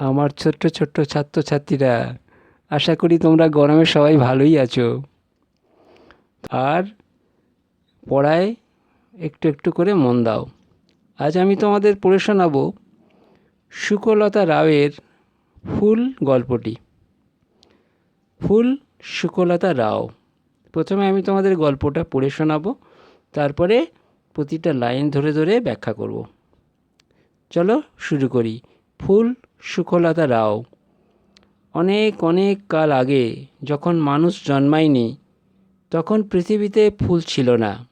আমার ছোট্ট ছোট্ট ছাত্রছাত্রীরা, আশা করি তোমরা গরমে সবাই ভালোই আছো। আর পড়ায় একটু একটু করে মন দাও। আজ আমি তোমাদের পড়ে শোনাবো সুকলতা রাওয়ের ফুল গল্পটি। ফুল সুকলতা রাও। প্রথমে আমি তোমাদের গল্পটা পড়ে শোনাবো, তারপরে প্রতিটা লাইন ধরে ধরে ব্যাখ্যা করব। চলো শুরু করি। ফুল সুখলতা রাও অনেক অনেক কাল আগে যখন মানুষ জন্মায়নি, তখন পৃথিবীতে ফুল ছিল না।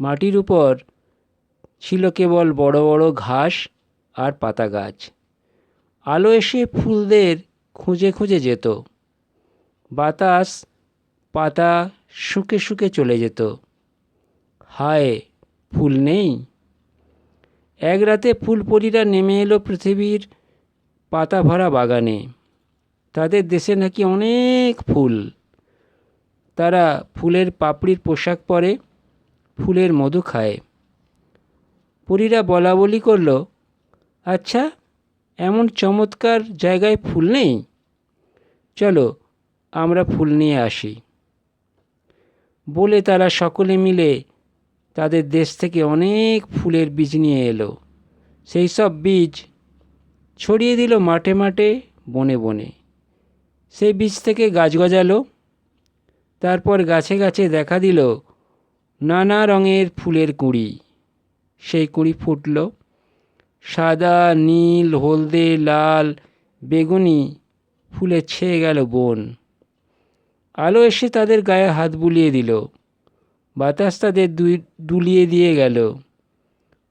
মাটির উপর ছিল কেবল বড় বড় ঘাস আর পাতা গাছ। আলো এসে ফুলদের খুঁজে খুঁজে যেত। বাতাস পাতা শুকে শুকে চলে যেত। হায়, ফুল নেই? এক রাতে ফুলপরীরা নেমে এলো পৃথিবীর পাতা ভরা বাগানে। তাদের দেশে নাকি অনেক ফুল। তারা ফুলের পাপড়ির পোশাক পরে, ফুলের মধু খায়। পরীরা বলা বলি করল আচ্ছা এমন চমৎকার জায়গায় ফুল নেই? চলো, আমরা ফুল নিয়ে আসি। বলে তারা সকলে মিলে তাদের দেশ থেকে অনেক ফুলের বীজ নিয়ে এলো। সেই সব বীজ ছড়িয়ে দিল মাঠে মাঠে, বনে বনে। সেই বীজ থেকে গাছ গজালো, তারপর গাছে গাছে দেখা দিল নানা রঙের ফুলের কুঁড়ি। সেই কুঁড়ি ফুটল, সাদা, নীল, হলদে, লাল, বেগুনি, ফুলে ছেয়ে গেল বন। আলো এসে তাদের গায়ে হাত বুলিয়ে দিল, বাতাস তাদের দুলিয়ে দিয়ে গেল।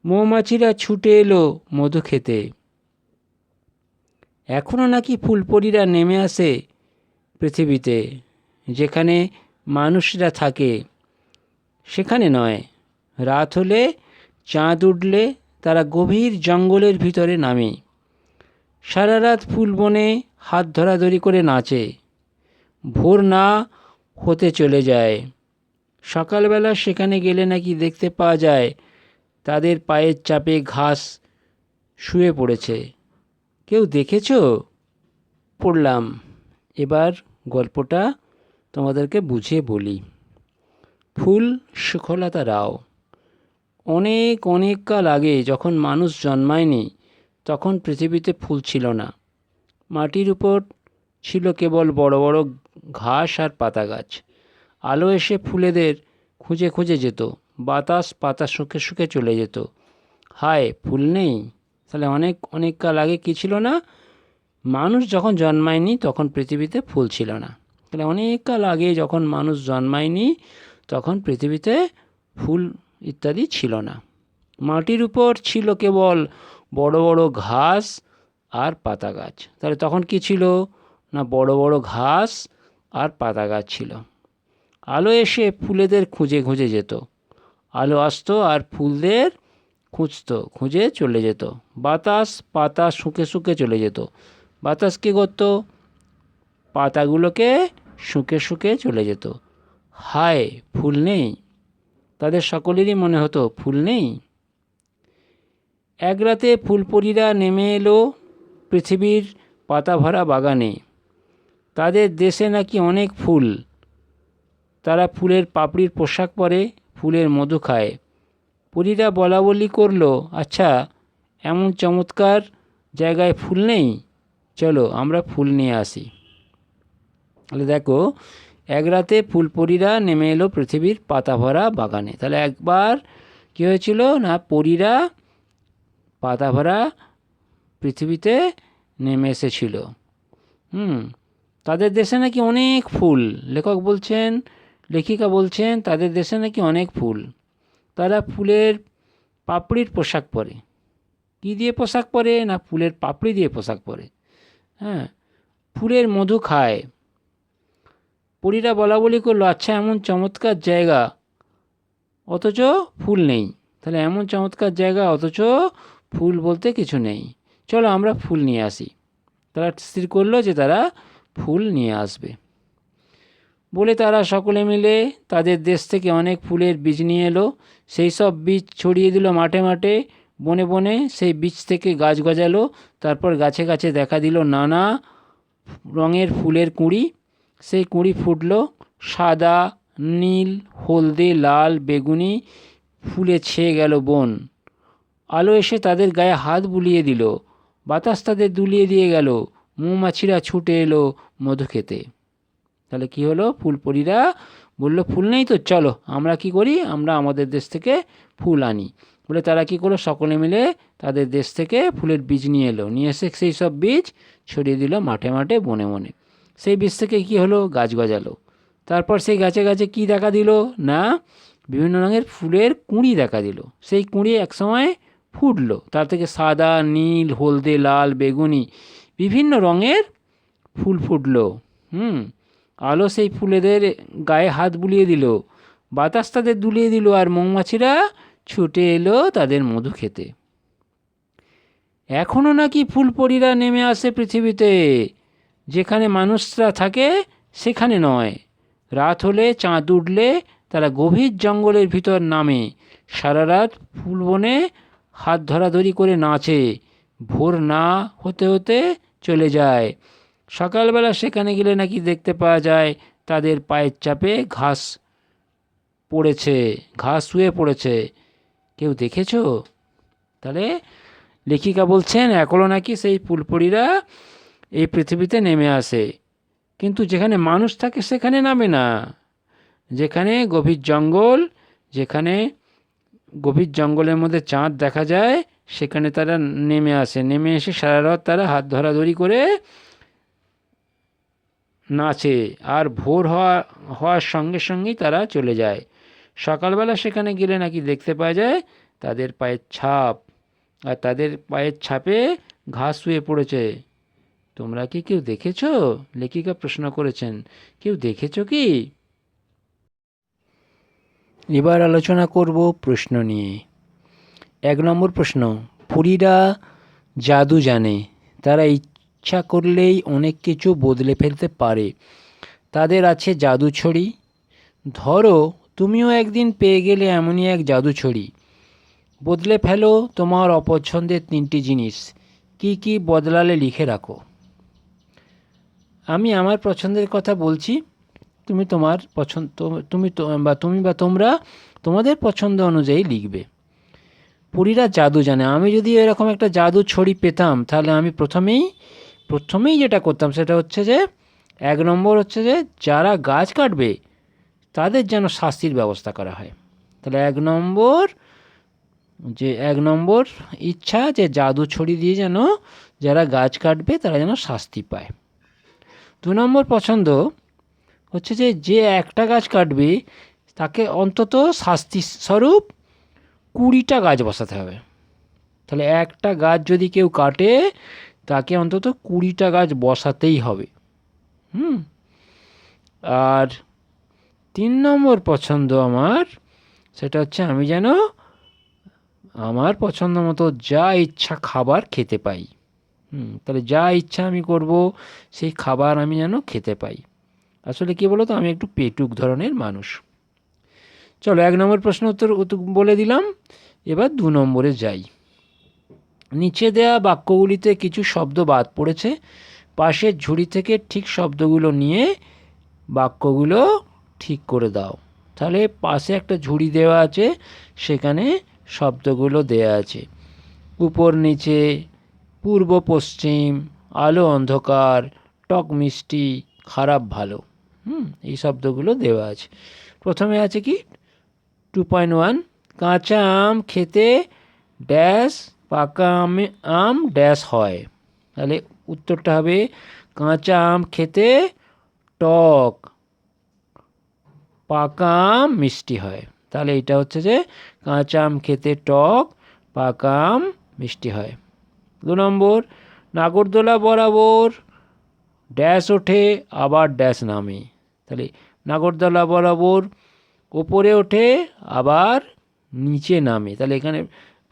মৌমাছিরা ছুটে এলো মধু খেতে। এখনও নাকি ফুলপরীরা নেমে আসে পৃথিবীতে, যেখানে মানুষরা থাকে। সেখানে নয়, রাত হলে চাঁদ উঠলে তারা গভীর জঙ্গলের ভিতরে নামে। সারা রাত ফুল বনে হাত ধরাধরি করে নাচে। ভোর না হতে চলে যায়। সকালবেলা সেখানে গেলে নাকি দেখতে পাওয়া যায়, তাদের পায়ের চাপে ঘাস শুয়ে পড়েছে। কেউ দেখেছ? পড়লাম। এবার গল্পটা তোমাদেরকে বুঝিয়ে বলি। ফুল সুখলতা রাও। অনেক অনেক কাল আগে যখন মানুষ জন্মায়নি, তখন পৃথিবীতে ফুল ছিল না। মাটির উপর ছিল কেবল বড় বড় ঘাস আর পাতা গাছ। আলো এসে ফুলেদের খুঁজে খুঁজে যেত। বাতাস, পাতা শুকে শুকে চলে যেত। হায়, ফুল নেই? তাহলে অনেক অনেক কাল আগে কী ছিল না? মানুষ যখন জন্মায়নি, তখন পৃথিবীতে ফুল ছিল না। তাহলে অনেক কাল আগে যখন মানুষ জন্মায়নি, তখন পৃথিবীতে ফুল ইত্যাদি ছিল না। মাটির উপর ছিল কেবল বড় বড় ঘাস আর পাতা গাছ। তাহলে তখন কি ছিল? না, বড় বড় ঘাস আর পাতা গাছ ছিল। আলো এসে ফুলেদের খুঁজে খুঁজে যেত। আলো আসতো আর ফুলদের খুঁজতো, খুঁজে চলে যেত। বাতাস পাতা শুকে শুকে চলে যেত। বাতাস কী করতো? পাতাগুলোকে শুকে শুকে চলে যেত। হায়, ফুল নেই। তাদের সকলেরই মনে হতো, ফুল নেই। এক রাতে ফুলপরীরা নেমে এলো পৃথিবীর পাতা ভরা বাগানে। তাদের দেশে নাকি অনেক ফুল। তারা ফুলের পাপড়ির পোশাক পরে, ফুলের মধু খায়। পরীরা বলা বলি করল আচ্ছা এমন চমৎকার জায়গায় ফুল নেই? চলো, আমরা ফুল নিয়ে আসি। তাহলে দেখো, এক রাতে ফুলপরীরা নেমে এলো পৃথিবীর পাতা ভরা বাগানে। তাহলে একবার কী হয়েছিল না, পরীরা পাতা ভরা পৃথিবীতে নেমে এসেছিল। হুম, তাদের দেশে নাকি অনেক ফুল। লেখক বলছেন, লেখিকা বলছেন, তাদের দেশে নাকি অনেক ফুল। তারা ফুলের পাপড়ির পোশাক পরে। কী দিয়ে পোশাক পরে না ফুলের পাপড়ি দিয়ে পোশাক পরে? হ্যাঁ ফুলের মধু খায়। পরীরা বলা বলি করল আচ্ছা এমন চমৎকার জায়গা, অথচ ফুল নেই। তাহলে এমন চমৎকার জায়গা, অথচ ফুল বলতে কিছু নেই। চলো আমরা ফুল নিয়ে আসি। তারা স্থির করল যে তারা ফুল নিয়ে আসবে। বলে তারা সকলে মিলে তাদের দেশ থেকে অনেক ফুলের বীজ নিয়ে এলো। সেই সব বীজ ছড়িয়ে দিল মাঠে মাঠে। বনে বনে সেই বীজ থেকে গাছ গজালো। তারপর গাছে গাছে দেখা দিল নানা রঙের ফুলের কুঁড়ি। সেই কুঁড়ি ফুটলো সাদা, নীল, হলদে, লাল, বেগুনি, ফুলে ছেয়ে গেল বন। আলো এসে তাদের গায়ে হাত বুলিয়ে দিল। বাতাস তাদের দুলিয়ে দিয়ে গেল। মৌমাছিরা ছুটে এলো মধু খেতে তাহলে কি হলো? ফুলপরীরা বলল, ফুল নেই তো, চলো, আমরা কি করি? আমরা আমাদের দেশ থেকে ফুল আনি। বলে তারা কি করল? সকলে মিলে তাদের দেশ থেকে ফুলের বীজ নিয়ে এলো। নিয়ে এসে সেই সব বীজ ছড়িয়ে দিল মাঠে মাঠে, বনে বনে। সেই বীজ থেকে কি হলো? গাছ গজালো। তারপর সেই গাছে গাছে কি দেখা দিল? না, বিভিন্ন রঙের ফুলের কুঁড়ি দেখা দিল। সেই কুঁড়ি একসময় ফুটলো। তার থেকে সাদা, নীল, হলদে, লাল, বেগুনি বিভিন্ন রঙের ফুল ফুটলো। হুম আলো সেই ফুলেদের গায়ে হাত বুলিয়ে দিল। বাতাস তাদের দুলিয়ে দিল আর মৌমাছিরা ছুটে এলো তাদের মধু খেতে। এখনও নাকি ফুলপরীরা নেমে আসে পৃথিবীতে। যেখানে মানুষরা থাকে, সেখানে নয়। রাত হলে চাঁদ উঠলে তারা গভীর জঙ্গলের ভিতর নামে। সারা রাত ফুল বনে হাত ধরাধরি করে নাচে। ভোর না হতে হতে চলে যায়। সকালবেলা সেখানে গেলে নাকি দেখতে পাওয়া যায় তাদের পায়ের চাপে ঘাস পড়েছে, ঘাস শুয়ে পড়েছে। কেউ দেখেছ? তাহলে লেখিকা বলছেন এখনও নাকি সেই ফুলপরীরা এই পৃথিবীতে নেমে আসে। কিন্তু যেখানে মানুষ থাকে সেখানে নামে না। যেখানে গভীর জঙ্গল, যেখানে গভীর জঙ্গলের মধ্যে চাঁদ দেখা যায়, সেখানে তারা নেমে আসে। নেমে এসে সারা রাত তারা হাত ধরাধরি করে নাচে আর ভোর হওয়া, হওয়ার সঙ্গে সঙ্গেই তারা চলে যায়। সকালবেলা সেখানে গেলে নাকি দেখতে পাওয়া যায় তাদের পায়ের ছাপ আর তাদের পায়ের ছাপে ঘাস শুয়ে পড়েছে। তোমরা কি কেউ দেখেছ? লেখিকা প্রশ্ন করেছেন, কেউ দেখেছ কি? এবার আলোচনা করব প্রশ্ন নিয়ে। এক নম্বর প্রশ্ন, পুরীরা জাদু জানে, তারা ইচ্ছা করলেই অনেক কিছু বদলে ফেলতে পারে। তাদের আছে জাদু ছড়ি। ধরো, তুমিও একদিন পেয়ে গেলে এমনই এক জাদু ছড়ি। বদলে ফেলো তোমার অপছন্দের তিনটি জিনিস। কি কি বদলালে লিখে রাখো। আমি আমার পছন্দের কথা বলছি। তুমি তোমার পছন্দ, তুমি বা তুমি বা তোমরা তোমাদের পছন্দ অনুযায়ী লিখবে। পুরীরা জাদু জানে। আমি যদি এরকম একটা জাদু ছড়ি পেতাম, তাহলে আমি প্রথমেই প্রথমেই যেটা করতাম সেটা হচ্ছে যে, এক নম্বর হচ্ছে যে, যারা গাছ কাটবে, তাদের যেন শাস্তির ব্যবস্থা করা হয়। তাহলে এক নম্বর, যে এক নম্বর ইচ্ছা যে জাদু ছড়ি দিয়ে যেন যারা গাছ কাটবে, তারা যেন শাস্তি পায়। দু নম্বর পছন্দ হচ্ছে যে যে একটা গাছ কাটবে, তাকে অন্তত শাস্তি স্বরূপ কুড়িটা গাছ বসাতে হবে। তাহলে একটা গাছ যদি কেউ কাটে তাকে অন্তত কুড়িটা গাছ বসাতেই হবে। হুম? আর তিন নম্বর পছন্দ আমার, সেটা হচ্ছে আমি যেন আমার পছন্দ মতো যা ইচ্ছা খাবার খেতে পাই। হুম, তাহলে যা ইচ্ছা আমি করব, সেই খাবার আমি যেন খেতে পাই। আসলে কী বলো তো আমি একটু পেটুক ধরনের মানুষ। চলো এক নম্বর প্রশ্ন উত্তর বলে দিলাম, এবার দু নম্বরে যাই। নিচে দেয়া বাক্যগুলিতে কিছু শব্দ বাদ পড়েছে। পাশের ঝুড়ি থেকে ঠিক শব্দগুলো নিয়ে বাক্যগুলো ঠিক করে দাও। তাহলে পাশে একটা ঝুড়ি দেওয়া আছে, সেখানে শব্দগুলো দেয়া আছে। উপর নিচে, পূর্ব পশ্চিম, আলো অন্ধকার, টক মিষ্টি, খারাপ ভালো। হুম, এই শব্দগুলো দেওয়া আছে। প্রথমে আছে কি? টু পয়েন্ট ওয়ান কাঁচা আম খেতে ড্যাশ পাকা আম আম ড্যাশ হয়। তাহলে উত্তরটা হবে কাঁচা আম খেতে টক। পাকা আম মিষ্টি হয়। তাহলে এটা হচ্ছে যে কাঁচা আম খেতে টক, পাকা আম মিষ্টি হয়। দু নম্বর, নাগরদোলা বরাবর ড্যাশ ওঠে, আবার ড্যাশ নামে। তাহলে নাগরদোলা বরাবর ওপরে ওঠে, আবার নিচে নামে। তাহলে এখানে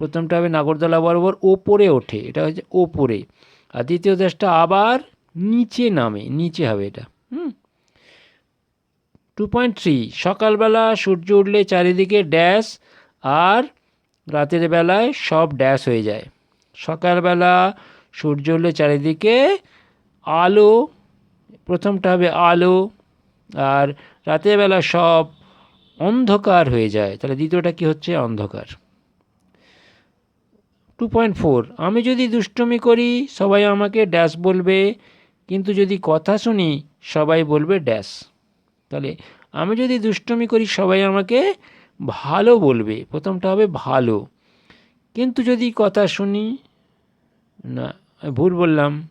প্রথমটা হবে নাগরদোলা বরাবর ওপরে ওঠে, এটা হচ্ছে ওপরে। আর দ্বিতীয় দেশটা আবার নিচে নামে, নিচে হবে এটা, হুম? টু পয়েন্ট থ্রি সকালবেলা সূর্য উঠলে চারিদিকে ড্যাশ আর রাতের বেলায় সব ড্যাশ হয়ে যায়। সকালবেলা সূর্য উঠলে চারিদিকে আলো, প্রথমটা হবে আলো আর রাতের বেলা সব অন্ধকার হয়ে যায়। তাহলে দ্বিতীয়টা কি হচ্ছে? অন্ধকার। টু পয়েন্ট ফোর আমি যদি দুষ্টুমি করি, সবাই আমাকে ড্যাশ বলবে, কিন্তু যদি কথা শুনি, সবাই বলবে ড্যাশ তাহলে আমি যদি দুষ্টুমি করি, সবাই আমাকে ভালো বলবে, প্রথমটা হবে ভালো। কিন্তু যদি কথা শুনি, না, ভুল বললাম।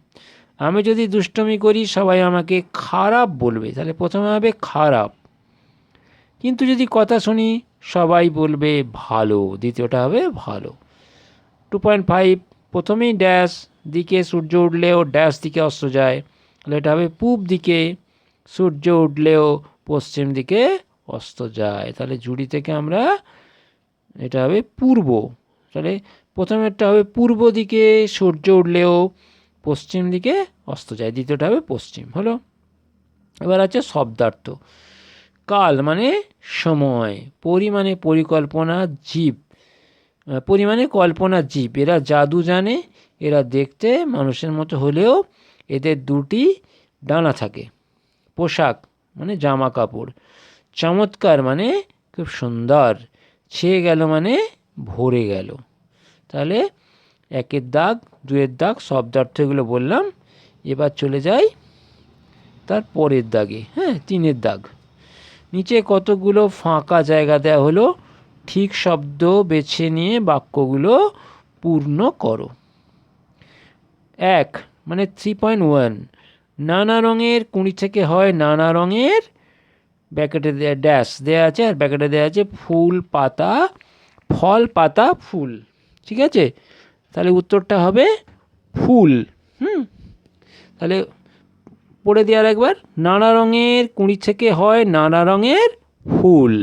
আমি যদি দুষ্টুমি করি, সবাই আমাকে খারাপ বলবে, তাহলে প্রথমে হবে খারাপ। কিন্তু যদি কথা শুনি, সবাই বলবে ভালো, দ্বিতীয়টা হবে ভালো। টু পয়েন্ট ফাইভ প্রথমেই ড্যাশ দিকে সূর্য উঠলেও ড্যাশ দিকে অস্ত যায়। তাহলে এটা হবে পূব দিকে সূর্য উঠলেও পশ্চিম দিকে অস্ত যায়। তাহলে জুড়ি থেকে আমরা এটা হবে পূর্ব। তাহলে প্রথমেরটা হবে পূর্ব দিকে সূর্য উঠলেও পশ্চিম দিকে অস্ত যায়। দ্বিতীয়টা হবে পশ্চিম। হলো? এবার আছে শব্দার্থ। কাল মানে সময়, পরিমাণে পরিকল্পনা, জীব। পরিমাণে কল্পনা জীব। এরা জাদু জানে, এরা দেখতে মানুষের মতো হলেও এদের দুটি ডানা থাকে। পোশাক মানে জামা কাপড় চমৎকার মানে খুব সুন্দর। ছেয়ে গেল মানে ভরে গেল। তাহলে একের দাগ, দুয়ের দাগ শব্দার্থ এগুলো বললাম। এবার চলে যাই তার পরের দাগে। হ্যাঁ তিনের দাগ। নিচে কতগুলো ফাঁকা জায়গা দেওয়া হলো? ঠিক শব্দ বেছে নিয়ে বাক্যগুলো পূর্ণ করো। এক মানে থ্রি পয়েন্ট ওয়ান নানা রঙের কুঁড়ি থেকে হয় নানা রঙের, ব্যাকেটে দেয়া ড্যাশ দেওয়া আছে আর ব্যাকেটে দেওয়া আছে ফুল পাতা, ফল পাতা ফুল, ঠিক আছে? তাহলে উত্তরটা হবে ফুল, হুম? তাহলে পড়ে দেওয়ার একবার, নানা রঙের কুঁড়ি থেকে হয় নানা রঙের ফুল।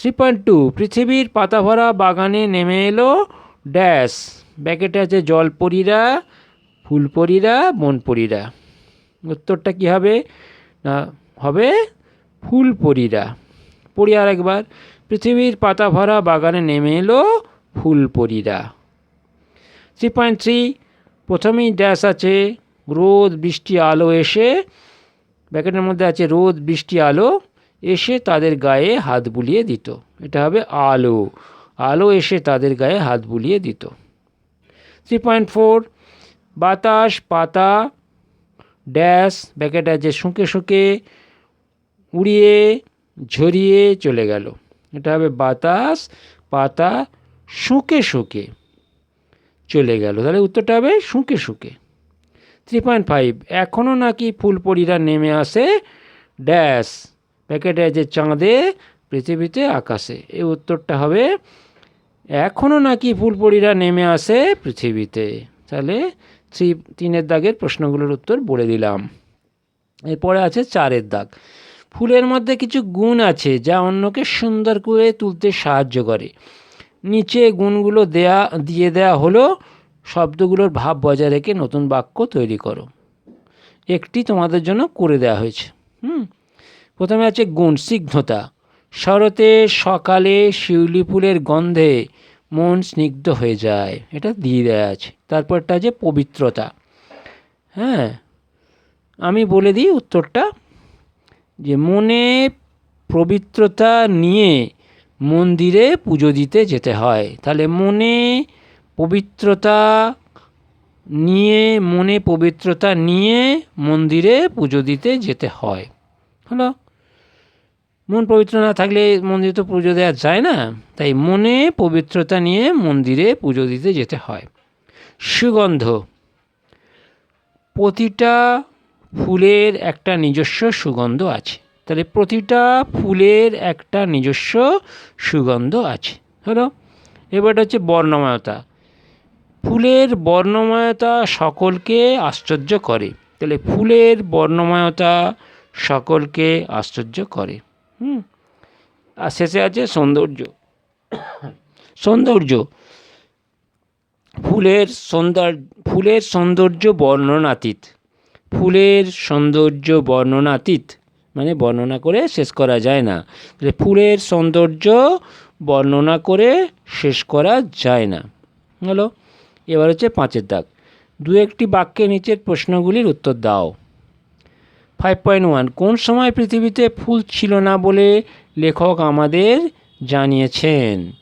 থ্রি পয়েন্ট টু পৃথিবীর পাতা ভরা বাগানে নেমে এলো ড্যাশ। ব্যাকেটে আছে জলপরীরা, ফুলপরীরা, বনপরীরা। উত্তরটা কি হবে? না, হবে ফুলপরীরা। পড়ি আর একবার। পৃথিবীর পাতা ভরা বাগানে নেমে এলো ফুলপরীরা। থ্রি পয়েন্ট থ্রি প্রথমেই ড্যাশ আছে, রোদ, বৃষ্টি, আলো এসে, ব্যাকেটের মধ্যে আছে রোদ, বৃষ্টি, আলো। এসে তাদের গায়ে হাত বুলিয়ে দিত। এটা হবে আলো। আলো এসে তাদের গায়ে হাত বুলিয়ে দিত। থ্রি পয়েন্ট ফোর বাতাস, পাতা, ড্যাশ, ব্যাকেট যে শুঁকে শুঁকে উড়িয়ে, ঝরিয়ে চলে গেল। এটা হবে বাতাস, পাতা, শুঁকে শুঁকে চলে গেল। তাহলে উত্তরটা হবে শুঁকে শুঁকে। থ্রি পয়েন্ট ফাইভ এখনও নাকি ফুলপরিরা নেমে আসে ড্যাশ। প্যাকেটে আছে চাঁদে, পৃথিবীতে আকাশে। এই উত্তরটা হবে এখনও নাকি ফুলপরিরা নেমে আসে পৃথিবীতে। তাহলে থ্রি তিনের দাগের প্রশ্নগুলোর উত্তর বলে দিলাম। এরপরে আছে চারের দাগ। ফুলের মধ্যে কিছু গুণ আছে যা অন্যকে সুন্দর করে তুলতে সাহায্য করে। নিচে গুণগুলো দেয়া, দিয়ে দেয়া হলো, শব্দগুলোর ভাব বজায় রেখে নতুন বাক্য তৈরি করো। একটি তোমাদের জন্য করে দেওয়া হয়েছে। হুম? প্রথমে আছে গুণ শরতে সকালে শিউলি ফুলের গন্ধে মন স্নিগ্ধ হয়ে যায়। এটা দিয়ে দেওয়া আছে। তারপরটা আছে পবিত্রতা। হ্যাঁ আমি বলে দিই উত্তরটা। যে মনে পবিত্রতা নিয়ে মন্দিরে পুজো দিতে যেতে হয়। তাহলে মনে পবিত্রতা নিয়ে, মনে পবিত্রতা নিয়ে মন্দিরে পুজো দিতে যেতে হয়। হলো মন পবিত্র না থাকলে মন্দিরে তো পুজো দেওয়া যায় না। তাই মনে পবিত্রতা নিয়ে মন্দিরে পুজো দিতে যেতে হয়। সুগন্ধ। প্রতিটা ফুলের একটা নিজস্ব সুগন্ধ আছে। তাহলে প্রতিটা ফুলের একটা নিজস্ব সুগন্ধ আছে। হলো? এবারটা হচ্ছে বর্ণময়তা। ফুলের বর্ণময়তা সকলকে আশ্চর্য করে। তাহলে ফুলের বর্ণময়তা সকলকে আশ্চর্য করে। হুম। আর শেষে আছে সৌন্দর্য। সৌন্দর্য। ফুলের সৌন্দর্য ফুলের সৌন্দর্য বর্ণনাতীত। ফুলের সৌন্দর্য বর্ণনাতীত মানে বর্ণনা করে শেষ করা যায় না। তাহলে ফুলের সৌন্দর্য বর্ণনা করে শেষ করা যায় না। হলো? এবার হচ্ছে পাঁচের দাগ। দু একটি বাক্যে নিচের প্রশ্নগুলির উত্তর দাও। ফাইভ পয়েন্ট ওয়ান কোন সময় পৃথিবীতে ফুল ছিল না বলে লেখক আমাদের জানিয়েছেন?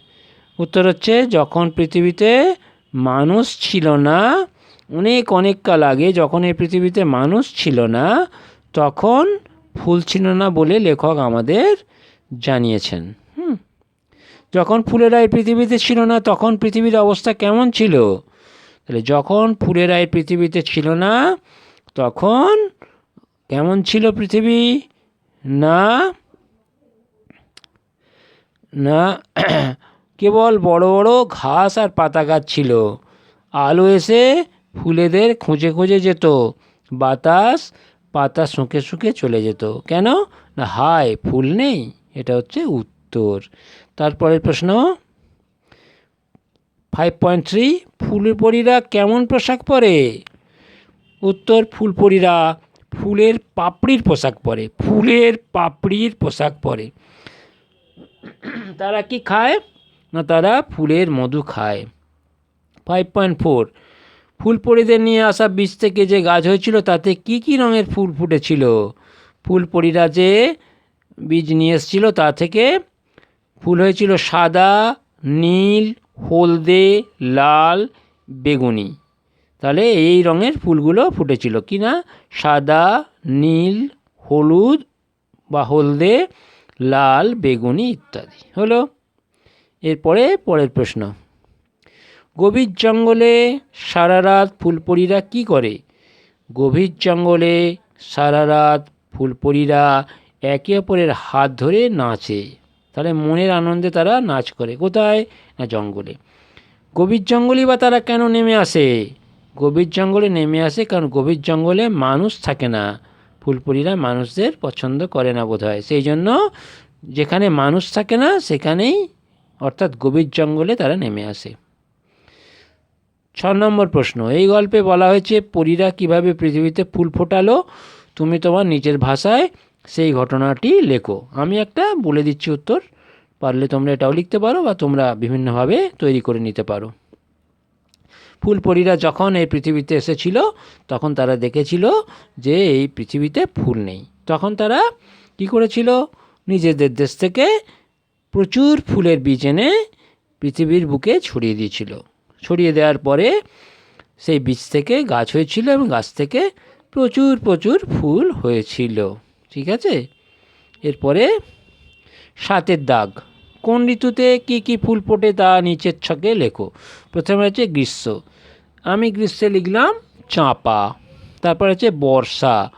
উত্তর হচ্ছে, যখন পৃথিবীতে মানুষ ছিল না, অনেক অনেক কাল আগে যখন এই পৃথিবীতে মানুষ ছিল না, তখন ফুল ছিল না বলে লেখক আমাদের জানিয়েছেন। হুম। যখন ফুলেরা এই পৃথিবীতে ছিল না, তখন পৃথিবীর অবস্থা কেমন ছিল? তাহলে যখন ফুলেরা এই পৃথিবীতে ছিল না, তখন কেমন ছিল পৃথিবী? না। না, কেবল বড় বড় ঘাস আর পাতা গাছ ছিল। আলো এসে ফুলেদের খুঁজে খুঁজে যেত। বাতাস পাতা শুঁকে শুঁকে চলে যেত। কেন? না, হায়, ফুল নেই? এটা হচ্ছে উত্তর। তারপরের প্রশ্ন। ফাইভ পয়েন্ট থ্রি ফুলপরীরা কেমন পোশাক পরে? উত্তর, ফুলপরীরা ফুলের পাপড়ির পোশাক পরে, ফুলের পাপড়ির পোশাক পরে। তারা কি খায়? না, তারা ফুলের মধু খায়। ফাইভ পয়েন্ট ফোর ফুলপরিদের নিয়ে আসা বীজ থেকে যে গাছ হয়েছিল, তাতে কি কি রঙের ফুল ফুটেছিল? ফুলপরিরা যে বীজ নিয়ে এসেছিল, তা থেকে ফুল হয়েছিল সাদা, নীল, হলদে, লাল, বেগুনি। তাহলে এই রঙের ফুলগুলো ফুটেছিল। কি না? সাদা, নীল, হলুদ বা হলদে, লাল, বেগুনি ইত্যাদি। হলো? এরপরে পরের প্রশ্ন। গভীর জঙ্গলে সারা রাত ফুলপরীরা কী করে? গভীর জঙ্গলে সারা রাত ফুলপরীরা একে অপরের হাত ধরে নাচে। তাহলে মনের আনন্দে তারা নাচ করে। কোথায়? না জঙ্গলে। গভীর জঙ্গলই বা তারা কেন নেমে আসে? গভীর জঙ্গলে নেমে আসে কারণ গভীর জঙ্গলে মানুষ থাকে না। ফুলপুরিরা মানুষদের পছন্দ করে না বোধ হয় সেই জন্য যেখানে মানুষ থাকে না, সেখানেই অর্থাৎ গভীর জঙ্গলে তারা নেমে আসে। ছ নম্বর প্রশ্ন, এই গল্পে বলা হয়েছে, পরীরা কীভাবে পৃথিবীতে ফুল ফোটালো? তুমি তোমার নিজের ভাষায় সেই ঘটনাটি লেখো। আমি একটা বলে দিচ্ছি উত্তর, পারলে তোমরা এটাও লিখতে পারো বা তোমরা বিভিন্নভাবে তৈরি করে নিতে পারো। ফুলপরীরা যখন এই পৃথিবীতে এসেছিল, তখন তারা দেখেছিল যে এই পৃথিবীতে ফুল নেই। তখন তারা কী করেছিল? নিজেদের দেশ থেকে প্রচুর ফুলের বীজ এনে পৃথিবীর বুকে ছড়িয়ে দিয়েছিল। ছড়িয়ে দেওয়ার পরে সেই বীজ থেকে গাছ হয়েছিল এবং গাছ থেকে প্রচুর প্রচুর ফুল হয়েছিল। ঠিক আছে? এরপরে সাতের দাগ। কোন ঋতুতে কি কি ফুল ফোটে তা নিচের ছকে লেখো। প্রথমে হচ্ছে গ্রীষ্ম। আমি গ্রীষ্মে লিখলাম চাঁপা। তারপর হচ্ছে বর্ষা।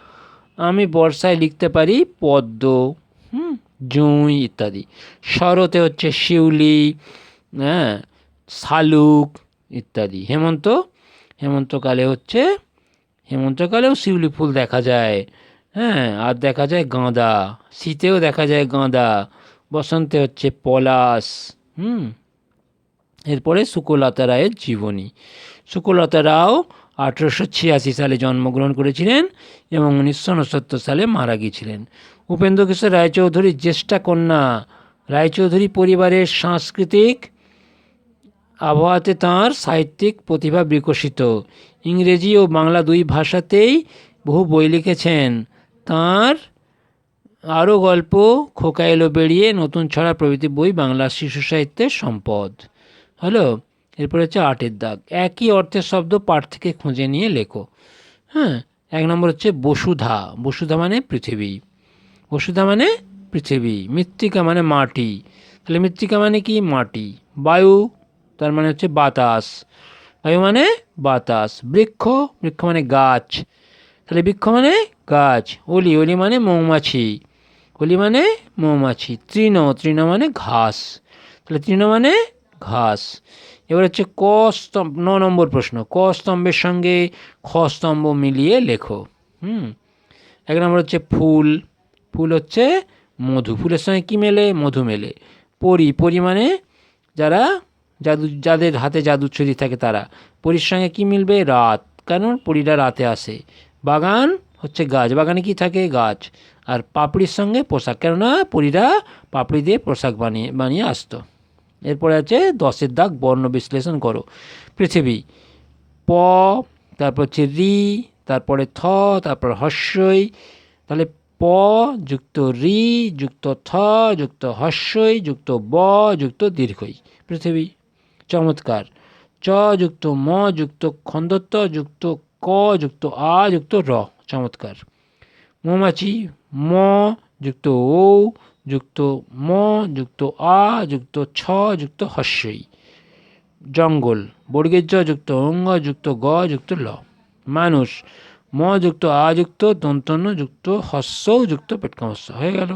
আমি বর্ষায় লিখতে পারি পদ্ম, হুম, জুঁই ইত্যাদি। শরতে হচ্ছে শিউলি হ্যাঁ শালুক ইত্যাদি। হেমন্ত, হেমন্তকালে হচ্ছে, হেমন্তকালেও শিউলি ফুল দেখা যায়। হ্যাঁ আর দেখা যায় গাঁদা। শীতেও দেখা যায় গাঁদা। বসন্তে হচ্ছে পলাশ, হুম? এরপরে সুকলতা রায়ের জীবনী। সুকলতা রাও আঠেরোশো ছিয়াশি সালে জন্মগ্রহণ করেছিলেন এবং উনিশশো উনসত্তর সালে মারা গিয়েছিলেন। উপেন্দ্র কিশোর রায়চৌধুরীর জ্যেষ্ঠা কন্যা রায়চৌধুরী পরিবারের সাংস্কৃতিক আবহাওয়াতে তাঁর সাহিত্যিক প্রতিভা বিকশিত। ইংরেজি ও বাংলা দুই ভাষাতেই বহু বই লিখেছেন। তাঁর আরও গল্প, খোকা এলো বেরিয়ে নতুন ছড়া প্রভৃতি বই বাংলা শিশু সাহিত্যের সম্পদ। হলো এরপরে হচ্ছে আটের দাগ। একই অর্থের শব্দ পাঠ থেকে খুঁজে নিয়ে লেখো। হ্যাঁ এক নম্বর হচ্ছে বসুধা। বসুধা মানে পৃথিবী। বসুধা মানে পৃথিবী। মৃত্তিকা মানে মাটি। তাহলে মৃত্তিকা মানে কি? মাটি। বায়ু, তার মানে হচ্ছে বাতাস। বায়ু মানে বাতাস। বৃক্ষ বৃক্ষ মানে গাছ। তাহলে বৃক্ষ মানে গাছ। অলি অলি মানে মৌমাছি। অলি মানে মৌমাছি, তৃণ তৃণ মানে ঘাস। তাহলে তৃণ মানে ঘাস। এবার হচ্ছে ক স্তম্ভ, ন নম্বর প্রশ্ন, ক স্তম্ভের সঙ্গে খ স্তম্ভ মিলিয়ে লেখো, হুম? এক নম্বর হচ্ছে ফুল ফুল হচ্ছে মধু। ফুলের সঙ্গে কী মেলে? মধু মেলে। পরি পরি মানে যারা জাদু, যাদের হাতে জাদু ছড়ি থাকে তারা। পরীর সঙ্গে কী মিলবে? রাত। কারণ পরীরা রাতে আসে। বাগান হচ্ছে গাছ। বাগানে কি থাকে? গাছ। আর পাপড়ির সঙ্গে পোশাক। কেননা পরীরা পাপড়ি দিয়ে পোশাক বানিয়ে বানিয়ে আসতো। এরপরে আছে দশের দাগ, বর্ণ বিশ্লেষণ করো। পৃথিবী, প, তারপর হচ্ছে রি, তারপরে থ, তারপর হস্যই। তাহলে প যুক্ত রি, যুক্ত থ, যুক্ত হস্যই, যুক্ত ব, যুক্ত দীর্ঘই। পৃথিবী, চমৎকার। চ যুক্ত ম, যুক্ত খন্দত্ব যুক্ত ক, যুক্ত আ, যুক্ত র। চমৎকার। মৌমাছি, ম যুক্ত ও যুক্ত ম, যুক্ত আ, যুক্ত ছ, যুক্ত হস্যই। জঙ্গল বর্গের জ যুক্ত অঙ্গ, যুক্ত গ, যুক্ত ল। মানুষ, ম যুক্ত আ, যুক্ত দন্তন্য, যুক্ত হস্য, যুক্ত পেটকামস্য। হয়ে গেল।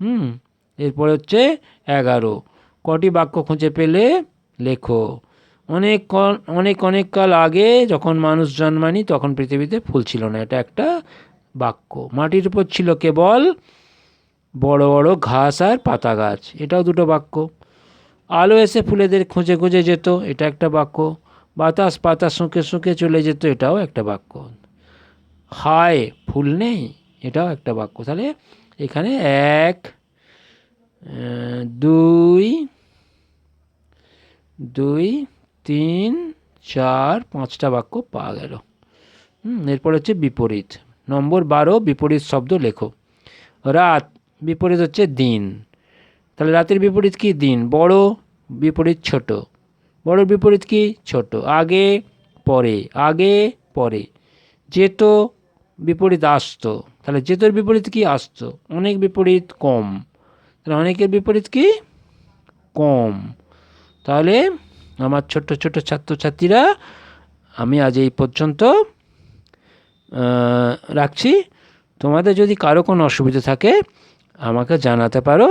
হুম, এরপরে হচ্ছে এগারো। কটি বাক্য খুঁজে পেলে? লেখো। অনেক অনেক অনেক কাল আগে যখন মানুষ জন্মানি, তখন পৃথিবীতে ফুল ছিল না। এটা একটা বাক্য। মাটির উপর ছিল কেবল বড় বড় ঘাস আর পাতা গাছ। এটাও দুটো বাক্য। আলো এসে ফুলেদের খুঁজে খুঁজে যেত, এটা একটা বাক্য। বাতাস পাতা শুঁকে শুঁকে চলে যেত, এটাও একটা বাক্য। হায়, ফুল নেই, এটাও একটা বাক্য। তাহলে এখানে এক দুই দুই, তিন, চার, পাঁচটা বাক্য পাওয়া গেল। এরপর হচ্ছে বিপরীত। নম্বর বারো, বিপরীত শব্দ লেখো। রাত, বিপরীত হচ্ছে দিন। তাহলে রাতের বিপরীত কি? দিন। বড়, বিপরীত ছোট। বড় বিপরীত কি? ছোট। আগে, পরে। আগে, পরে। যেত, বিপরীত আসতো। তাহলে যেতর বিপরীত কি? আসতো। অনেক বিপরীত কম। তাহলে অনেকের বিপরীত কি? কম। তাহলে আমার ছোট্ট ছোট্ট ছাত্রছাত্রীরা, আমি আজ এই পর্যন্ত রাখছি। তোমাদের যদি কারও কোনো অসুবিধা থাকে আমাকে জানাতে পারো।